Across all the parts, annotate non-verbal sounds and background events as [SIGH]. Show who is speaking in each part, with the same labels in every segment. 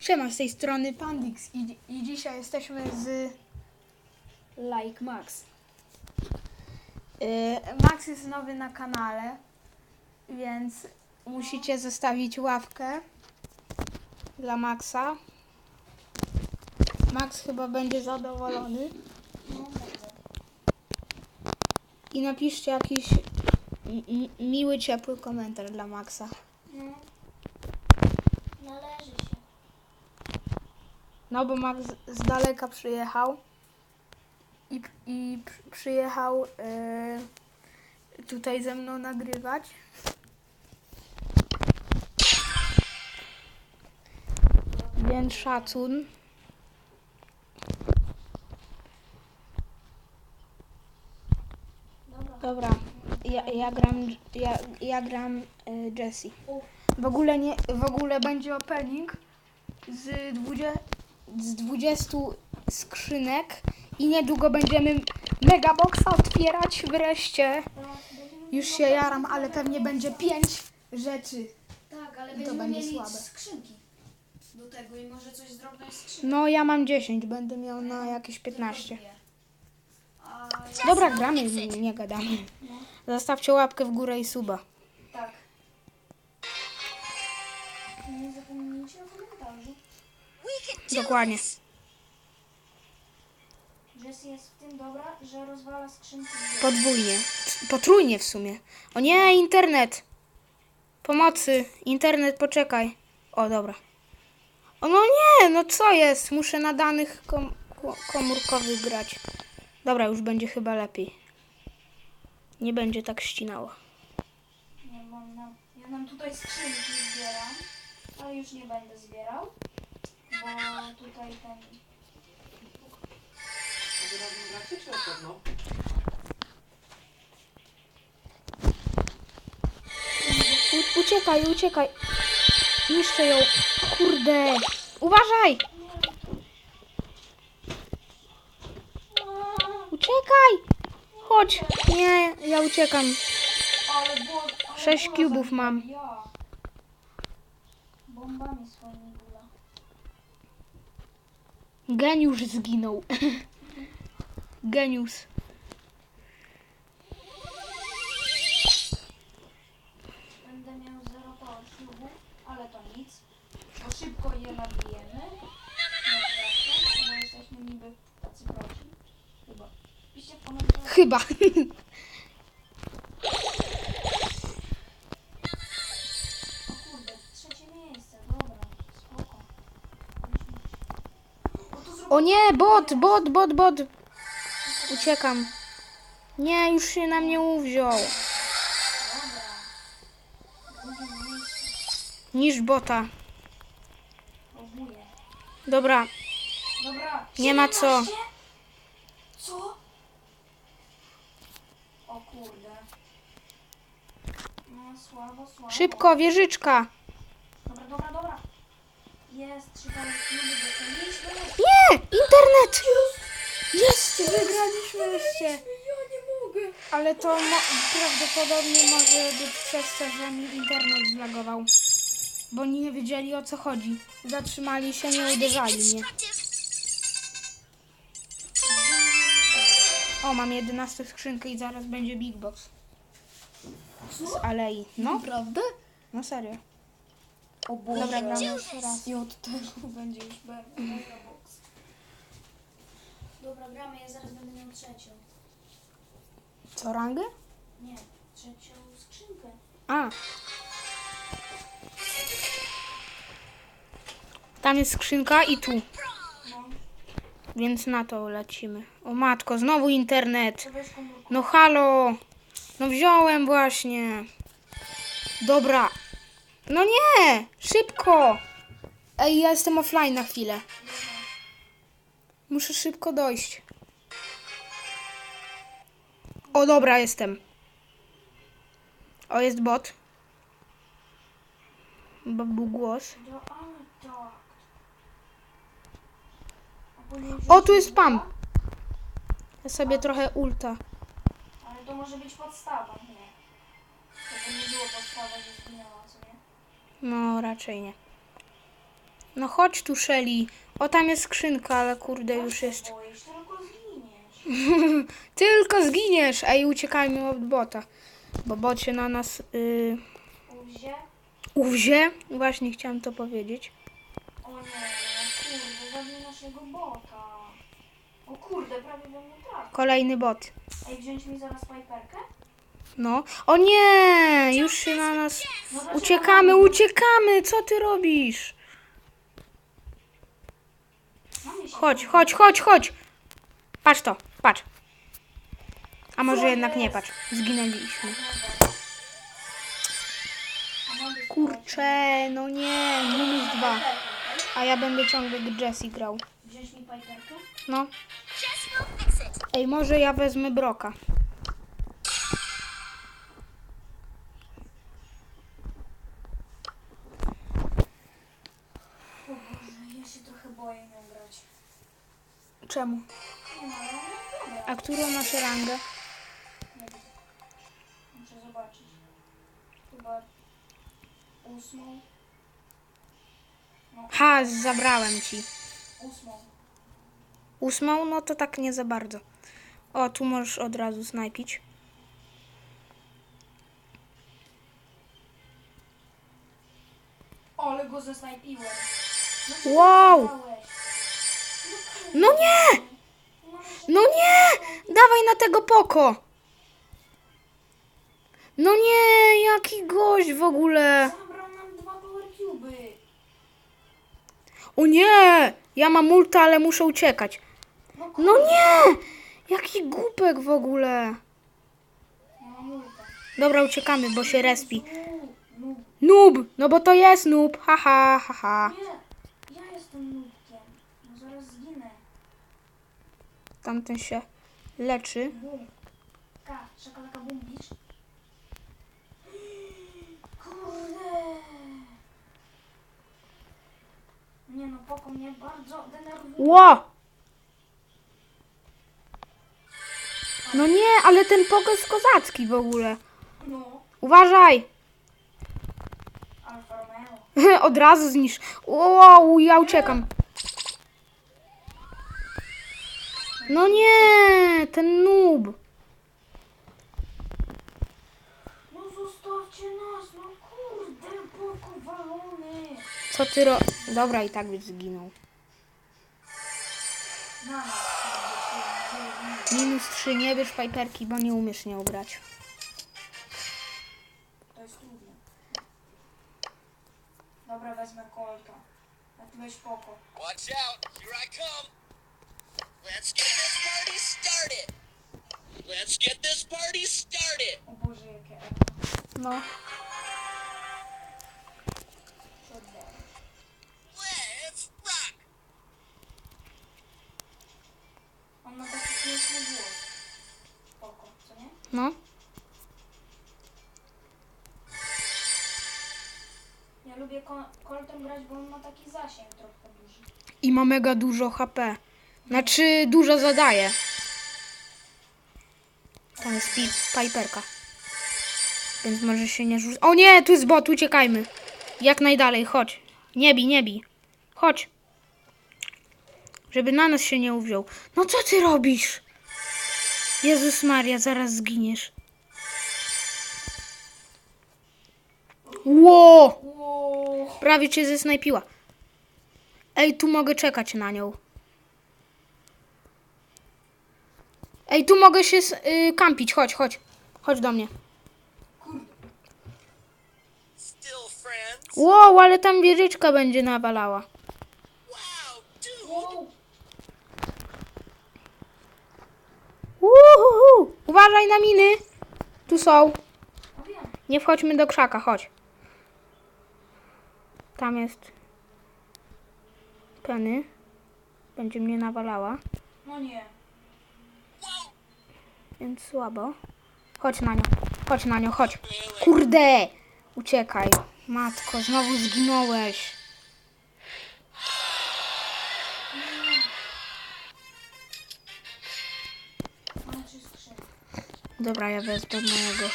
Speaker 1: Siema, z tej strony Pandix i, i dzisiaj jesteśmy z...
Speaker 2: Like Max.
Speaker 1: Y, Max jest nowy na kanale, więc musicie zostawić ławkę dla Maxa. Max chyba będzie zadowolony. I napiszcie jakiś mi- mi- miły, ciepły komentarz dla Maxa.
Speaker 2: No. Należy się.
Speaker 1: No bo Max z daleka przyjechał i, i przy- przyjechał y, tutaj ze mną nagrywać. Więc szacun.
Speaker 2: Dobra,
Speaker 1: ja, ja gram, ja, ja gram y, Jessie. W ogóle, nie, w ogóle będzie opening z, 20, z 20 skrzynek i niedługo będziemy Megaboxa otwierać wreszcie. Już się jaram, ale pewnie będzie 5 rzeczy.
Speaker 2: Tak, ale
Speaker 1: To
Speaker 2: będziemy
Speaker 1: będzie
Speaker 2: mieli
Speaker 1: słabe.
Speaker 2: skrzynki do tego i może coś z drobnej skrzynki.
Speaker 1: No ja mam 10, będę miał na jakieś 15.
Speaker 2: Tylko dwie. A
Speaker 1: Dobra, gramy, nie, nie gadamy. Zostawcie łapkę w górę i suba. Dokładnie.
Speaker 2: Jessie jest w tym dobra, że rozwala skrzynki.
Speaker 1: Podwójnie. Potrójnie w sumie. O nie, internet. Pomocy. Internet, poczekaj. O, dobra. O no nie, no co jest? Muszę na danych kom ko- komórkowych grać. Dobra, już będzie chyba lepiej. Nie będzie tak ścinało.
Speaker 2: Nie mam nam, ja nam tutaj skrzynki zbieram, ale już nie będę zbierał, bo tutaj ten...
Speaker 3: Wy razem gracie?
Speaker 1: U uciekaj, uciekaj. Niszczę ją. Kurde. Uważaj. Uciekaj. Chodź. Nie, ja uciekam. Sześć
Speaker 2: za-
Speaker 1: mam.
Speaker 2: Bombami swoimi.
Speaker 1: Geniusz zginął. [LAUGHS] Geniusz.
Speaker 2: Będę miał 0 power ślubu, ale to nic. Bo szybko je nabijemy. Bo jesteśmy niby tacy proci. Chyba. Piszcie w komentarzach.
Speaker 1: Chyba. [LAUGHS]
Speaker 2: O,
Speaker 1: nie, bot, bot, bot, bot. Uciekam. Nie, już się na mnie uwziął. Niż bota. Dobra,
Speaker 2: Dobra.
Speaker 1: Nie ma co.
Speaker 2: 17? Co? O kurde. No słabo, słabo.
Speaker 1: szybko, wieżyczka.
Speaker 2: Dobra, dobra, dobra. Jest, mieliśmy.
Speaker 1: Nie, internet. Jest, wygraliśmy
Speaker 2: mogę.
Speaker 1: Ale to mo- prawdopodobnie może być przez to, że mi internet zlagował. Bo oni nie wiedzieli o co chodzi. Zatrzymali się, nie uderzali mnie. O, mam 11 skrzynkę i zaraz będzie Big Box. Z alei. No,
Speaker 2: Naprawdę?
Speaker 1: no serio.
Speaker 2: O Boże.
Speaker 1: Dobra, gramy jeszcze raz.
Speaker 2: I od tego [LAUGHS] będzie już box. Dobra, gramy, ja zaraz będę miał trzecią.
Speaker 1: Co, rangę?
Speaker 2: Nie, trzecią skrzynkę.
Speaker 1: A. Tam jest skrzynka i tu.
Speaker 2: No,
Speaker 1: Więc na to lecimy. O matko, znowu internet.
Speaker 2: to weź komórkę.
Speaker 1: No halo. No wziąłem właśnie. Dobra. No nie! Szybko! Ej, ja jestem offline na chwilę. Muszę szybko dojść. O, dobra, jestem. O, jest bot. Bo był głos. O, tu jest spam. Ja sobie trochę ulta.
Speaker 2: Ale to może być podstawa, nie? To nie było podstawa, że zginęła?
Speaker 1: No, raczej nie. No chodź tu, Shelly. O, tam jest skrzynka, ale kurde, już jest.
Speaker 2: Tylko zginiesz. [LAUGHS]
Speaker 1: Tylko zginiesz, a i uciekajmy od bota. Bo bot się na nas y,
Speaker 2: Uzie.
Speaker 1: uwzie. Właśnie chciałam to powiedzieć.
Speaker 2: O nie, kurde, zabił naszego bota. O kurde, prawie we mnie trafił.
Speaker 1: Kolejny bot.
Speaker 2: Ej, wziąć mi zaraz piperkę?
Speaker 1: No. O nie! Już się na nas... Uciekamy, uciekamy! Co ty robisz? Chodź, chodź, chodź, chodź! Patrz to, patrz. A może jednak nie patrz. Zginęliśmy. Kurczę, no nie, minus dwa. A ja będę ciągle Jessie grał. No. Ej, może ja wezmę Broka.
Speaker 2: O Boże, ja się trochę boję nią grać.
Speaker 1: Czemu?
Speaker 2: No, ale.
Speaker 1: A którą masz rangę?
Speaker 2: Nie wiem. Muszę zobaczyć. Chyba ósmą.
Speaker 1: Ha, zabrałem ci.
Speaker 2: Ósmą.
Speaker 1: Ósmą? No to tak nie za bardzo. O, tu możesz od razu snajpić.
Speaker 2: Ale go zesnajpiłem.
Speaker 1: Wow! No nie!
Speaker 2: No,
Speaker 1: nie! Dawaj na tego poko! No nie, jaki gość w ogóle!
Speaker 2: Zabrał nam dwa power cube'y.
Speaker 1: O nie! Ja mam multa, ale muszę uciekać.
Speaker 2: No,
Speaker 1: nie! Jaki głupek w ogóle! Dobra, uciekamy, bo się respi.
Speaker 2: No,
Speaker 1: Noob! No bo to jest noob! Haha, haha.
Speaker 2: nie, ja jestem nubkiem. No zaraz zginę.
Speaker 1: Tamten się leczy.
Speaker 2: Szakalaka bum, bicz. Kurde. Nie no, poko mnie bardzo denerwuje.
Speaker 1: Ło! No nie, ale ten poko jest kozacki w ogóle.
Speaker 2: No,
Speaker 1: Uważaj!
Speaker 2: Alfa Romeo. [LAUGHS]
Speaker 1: Od razu znisz. Wow, ja uciekam. No nie, ten noob.
Speaker 2: No zostawcie nas, no kurde, poko walony.
Speaker 1: Co ty ro... Dobra, i tak byś zginął.
Speaker 2: Na nas.
Speaker 1: Minus 3, nie bierz piperki, bo nie umiesz nią grać.
Speaker 2: To jest trudne. Dobra, wezmę kolka. A ty weź poko.
Speaker 4: Watch out, here I come. Let's get this party started. Let's get this party started.
Speaker 2: O Boże, jakie echo.
Speaker 1: No.
Speaker 2: Dalej?
Speaker 4: Let's rock.
Speaker 2: On ma taki śmieszny głos. Poko, co nie?
Speaker 1: No.
Speaker 2: Ja lubię ko- koltem grać, bo on ma taki zasięg trochę duży.
Speaker 1: I ma mega dużo HP. Znaczy, dużo zadaje. Tam jest pi piperka. Więc może się nie rzucać. O nie, tu jest bot, uciekajmy. Jak najdalej, chodź. Nie bij, nie bij. Chodź. Żeby na nas się nie uwziął. No co ty robisz? Jezus Maria, zaraz zginiesz. Ło! Prawie cię zesnajpiła. Ej, tu mogę czekać na nią. Ej, tu mogę się y, kampić. Chodź, chodź. Chodź do mnie. Wow, ale tam wieżyczka będzie nawalała.
Speaker 4: Wow, dude.
Speaker 2: Wow.
Speaker 1: Uhuhu. Uważaj na miny. Tu są. Nie wchodźmy do krzaka, chodź. Tam jest. Penny. Będzie mnie nawalała.
Speaker 2: No nie.
Speaker 1: Więc słabo. Chodź na nią. Chodź na nią, chodź. Kurde! Uciekaj. Matko, znowu zginąłeś. Dobra, ja wezmę mojego.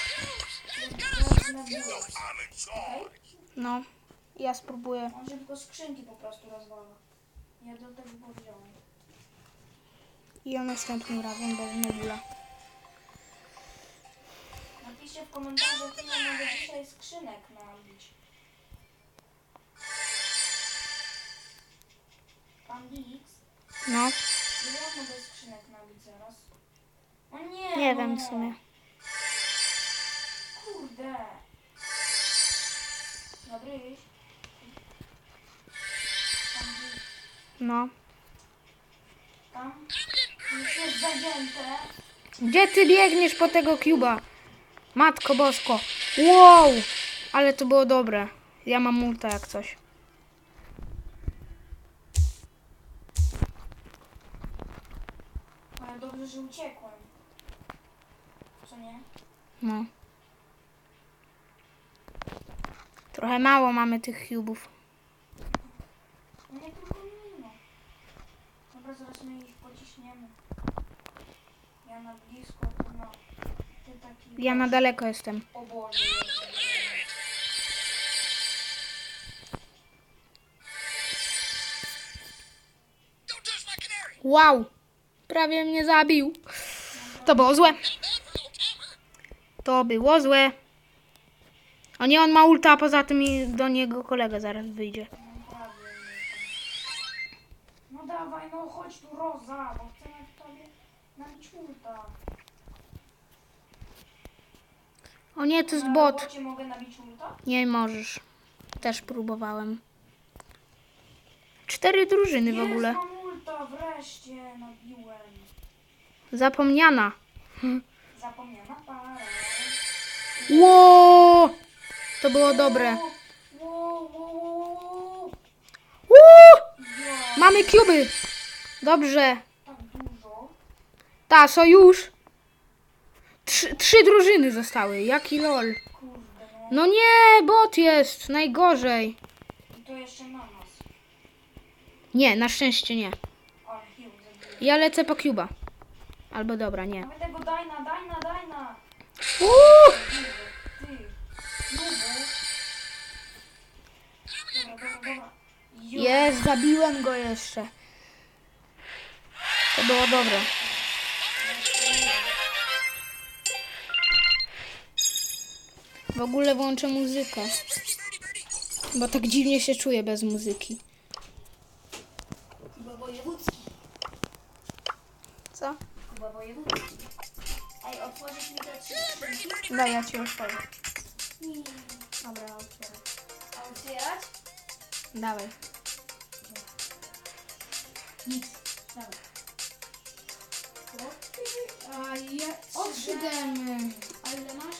Speaker 1: No. ja spróbuję.
Speaker 2: On szybko skrzynki po prostu rozwala. Ja do tego powiedziałem.
Speaker 1: I ja następnym razem bez Nebula.
Speaker 2: Napiszcie w komentarzu, ile mogę dzisiaj skrzynek nabić. Pan X,
Speaker 1: No,
Speaker 2: ile ja mogę skrzynek nabić zaraz? O nie!
Speaker 1: nie
Speaker 2: no.
Speaker 1: wiem w sumie.
Speaker 2: Kurde. Dobryś. Pan X,
Speaker 1: No.
Speaker 2: tam. Już jest zagięte.
Speaker 1: Gdzie ty biegniesz po tego Cuba? Matko bosko. Wow! Ale to było dobre. Ja mam multa jak coś.
Speaker 2: Ale dobrze, że uciekłem. Co nie?
Speaker 1: No. Trochę mało mamy tych cubów.
Speaker 2: No nie tylko mimo. Dobra, zaraz my ich pociśniemy. Ja na blisko,
Speaker 1: Ja na daleko jestem. Wow! Prawie mnie zabił. To było złe. To było złe. O nie, on ma ulta, a poza tym do niego kolega zaraz wyjdzie.
Speaker 2: No dawaj, no chodź tu Roza, bo chcemy w tobie nabić ulta.
Speaker 1: O nie, to jest bot.
Speaker 2: mogę nabić ulta?
Speaker 1: Nie możesz. Też próbowałem. Cztery drużyny w
Speaker 2: Jest,
Speaker 1: ogóle.
Speaker 2: mam ulta, wreszcie nabiłem.
Speaker 1: Zapomniana.
Speaker 2: Zapomniana para.
Speaker 1: Ło! To było dobre.
Speaker 2: Wow, wow, wow, wow.
Speaker 1: Ło!
Speaker 2: Ja,
Speaker 1: Mamy kuby. Dobrze.
Speaker 2: tak dużo.
Speaker 1: Ta, sojusz. Trzy, trzy drużyny zostały. Jaki lol.
Speaker 2: No.
Speaker 1: Nie, bot jest. Najgorzej.
Speaker 2: I to jeszcze na nas.
Speaker 1: Nie, na szczęście nie.
Speaker 2: Ale heal zabiję.
Speaker 1: Ja lecę po Cuba. Albo dobra, nie.
Speaker 2: Mamy tego dajna, dajna, dajna.
Speaker 1: Uuu!
Speaker 2: Ty, nubu. Dobra, dobra, dobra. Jo.
Speaker 1: Jest, zabiłem go jeszcze. To było dobre. W ogóle włączę muzykę. Bo tak dziwnie się czuję bez muzyki.
Speaker 2: Kuba wojewódzki.
Speaker 1: Co?
Speaker 2: Kuba wojewódzki. Ej, otworzysz mi te trzy skrzynki?
Speaker 1: Daj, ja ci otworzę. Dobra, otwieram.
Speaker 2: A otwierać?
Speaker 1: Dawaj.
Speaker 2: Nic. Dobra.
Speaker 1: A ja... Odszydemy.
Speaker 2: A ile masz?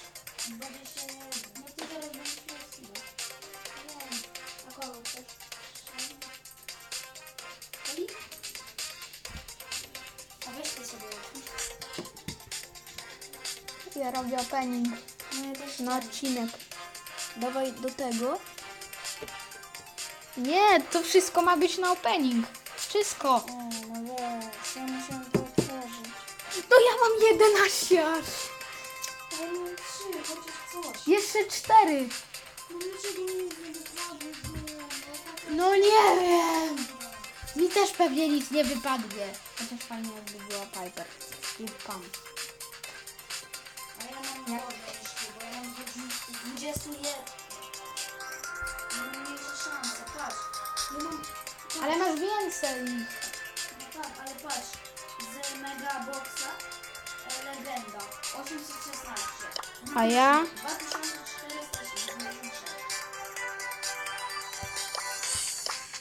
Speaker 1: Robię opening
Speaker 2: No ja też
Speaker 1: na odcinek.
Speaker 2: Dawaj do tego.
Speaker 1: Nie, to wszystko ma być na opening. Wszystko.
Speaker 2: O, no wiesz, ja musiałam to otworzyć.
Speaker 1: No ja mam 11 aż.
Speaker 2: Ale mam trzy, chociaż coś.
Speaker 1: Jeszcze 4.
Speaker 2: No dlaczego mi nic nie wypadło?
Speaker 1: No nie wiem. Mi też pewnie nic nie wypadnie. Chociaż fajnie jakby była Piper. I Pam.
Speaker 2: 21. Mam mniejsze szanse, patrz. Mam...
Speaker 1: Ale masz więcej.
Speaker 2: No tak, ale patrz. Z Mega Boxa e, Legenda 816.
Speaker 1: A ja?
Speaker 2: 2476.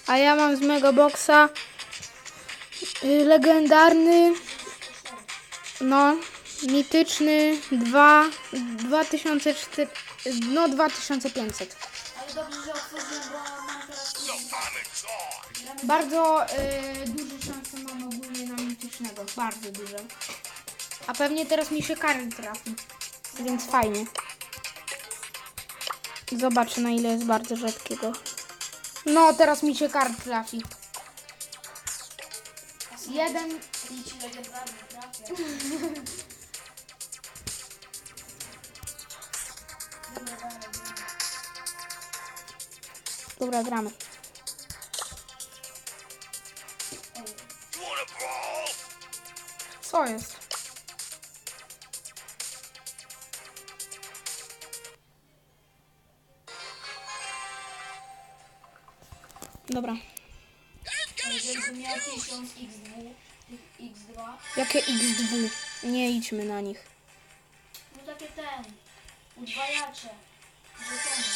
Speaker 1: A ja mam z Megaboxa y, legendarny, no, mityczny 2, 2004, no 2500.
Speaker 2: Ale dobrze, że otworzyłem, bo mam teraz...
Speaker 1: Bardzo y, duże szanse mam ogólnie na mitycznego, bardzo duże. A pewnie teraz mi się Karl trafi, więc fajnie. Zobaczę na ile jest bardzo rzadkiego. No, teraz mi się Karl trafi. Jeden,
Speaker 2: I ci legendarny trafia. [LAUGHS] Dobra,
Speaker 1: gramy. Co jest? Dobra.
Speaker 2: Jeżeli bym miał 1000 x2, tych x2,
Speaker 1: Jakie X2? Nie idźmy na nich.
Speaker 2: No udwajacze, żetony.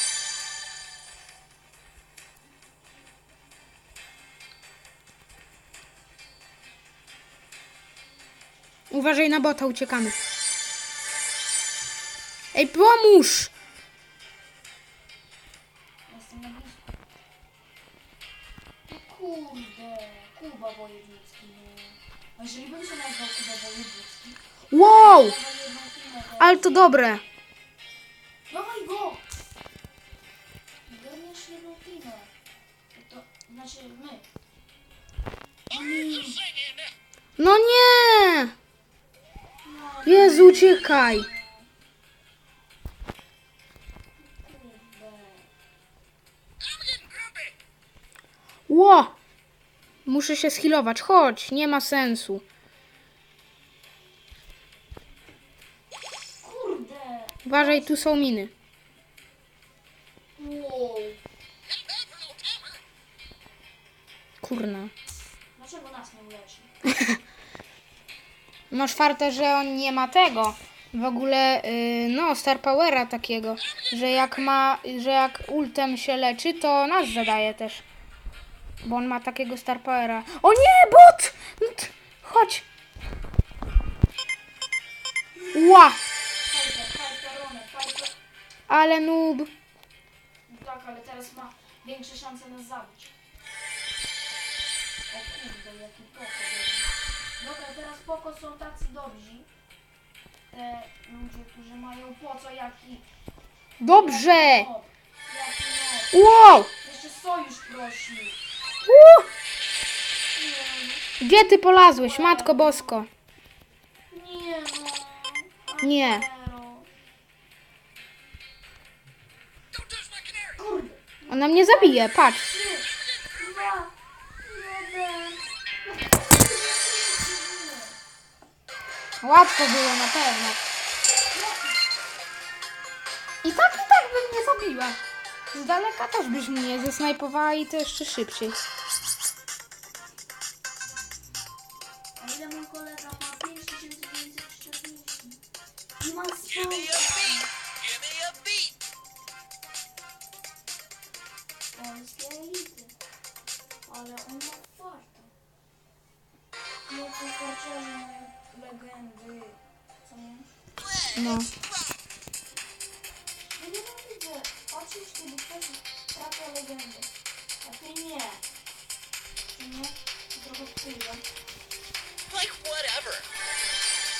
Speaker 1: Uważaj na bota, uciekamy. Ej, pomóż!
Speaker 2: Jestem na blisko. No kurde, Kuba Wojewódzki, no. A jeżeli bym się nazwał Kuba Wojewódzki,
Speaker 1: Wow!
Speaker 2: to firmę, to-
Speaker 1: Ale to dobre. No nie! Jezu, uciekaj! Ło! Muszę się schilować. Chodź, nie ma sensu. Uważaj, tu są miny. Kurna.
Speaker 2: Dlaczego nas nie uleczy? [LAUGHS]
Speaker 1: Masz fartę, że on nie ma tego. W ogóle, yy, no, Star Powera takiego, że jak ma, że jak ultem się leczy, to nas zadaje też. Bo on ma takiego Star Powera. O nie, bot! No Chodź. Ła! Ale noob.
Speaker 2: No tak, ale teraz ma większe szanse nas zabić. O kurde, jaki poko. Dobra, teraz poko są tacy dobrzy. Te ludzie, którzy mają po co, jaki...
Speaker 1: Dobrze!
Speaker 2: Jaki mob, jaki mob.
Speaker 1: Wow!
Speaker 2: Jeszcze sojusz prosi.
Speaker 1: U!
Speaker 2: Nie,
Speaker 1: Gdzie ty polazłeś, matko bosko?
Speaker 2: nie no.
Speaker 1: Nie. Ona mnie zabije, patrz. Łatwo było na pewno. I tak, i tak bym nie zabiła. Z daleka też byś mnie zesnajpowała i to jeszcze szybciej.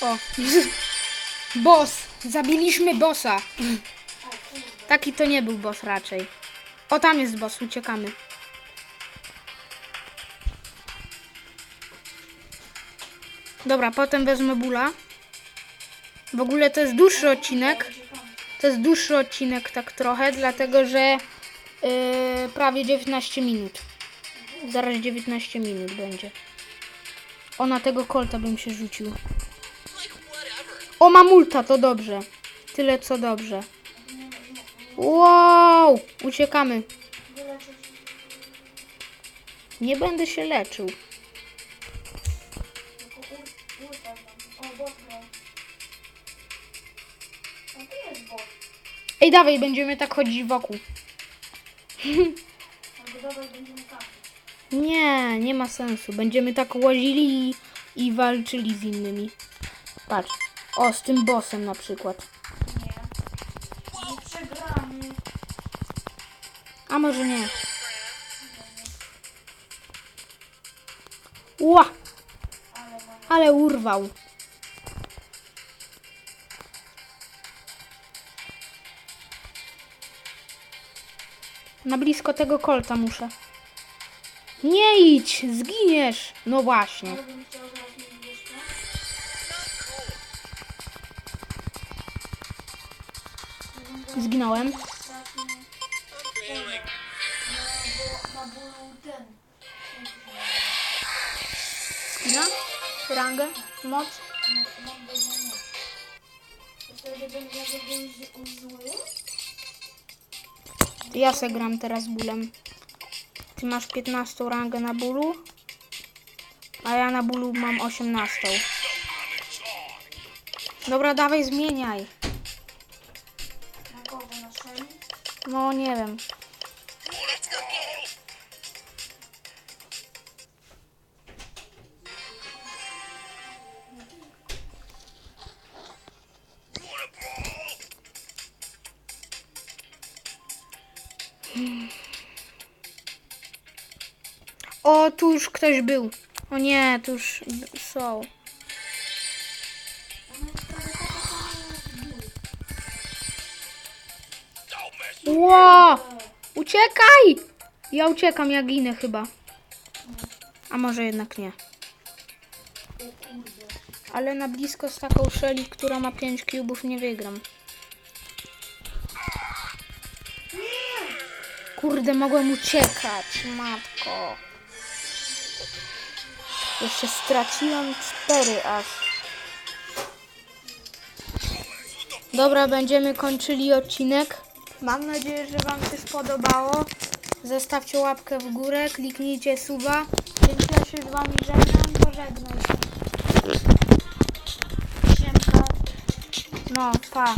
Speaker 1: O. [LAUGHS] Boss. Zabiliśmy bossa. Taki to nie był boss raczej. O, tam jest boss, uciekamy. Dobra, potem wezmę bula. W ogóle to jest dłuższy odcinek. To jest dłuższy odcinek tak trochę, dlatego że yy, prawie 19 minut. Zaraz 19 minut będzie. O, na tego kolta bym się rzucił. O, mam ulta, to dobrze. Tyle co dobrze. Wow! Uciekamy. Nie będę się leczył. Ej, dawaj, będziemy tak chodzić wokół. [LAUGHS] Nie, nie ma sensu. Będziemy tak łazili i, walczyli z innymi. Patrz. O, z tym bossem na przykład.
Speaker 2: Nie. Przegramy.
Speaker 1: A może nie. Ła!
Speaker 2: Ale
Speaker 1: urwał. Na blisko tego kolta muszę. Nie idź, zginiesz. No właśnie. Zginąłem.
Speaker 4: Skina?
Speaker 1: Rangę? Moc? Ja se gram teraz bólem. Ty masz 15 rangę na bólu, a ja na bólu mam 18. Dobra, dawaj zmieniaj. No nie wiem. Już ktoś był. O nie, tu już są. Ło! Uciekaj! Ja uciekam, ja ginę chyba. A może jednak nie. Ale na blisko z taką Shelly, która ma 5 cubów, nie wygram. Kurde, mogłem uciekać, matko. Jeszcze straciłam 4 aż. Dobra, będziemy kończyli odcinek. Mam nadzieję, że Wam się spodobało. Zostawcie łapkę w górę, kliknijcie suba. Więc ja się z Wami żegnam. Pożegnaj się.
Speaker 2: Siemka.
Speaker 1: No, pa.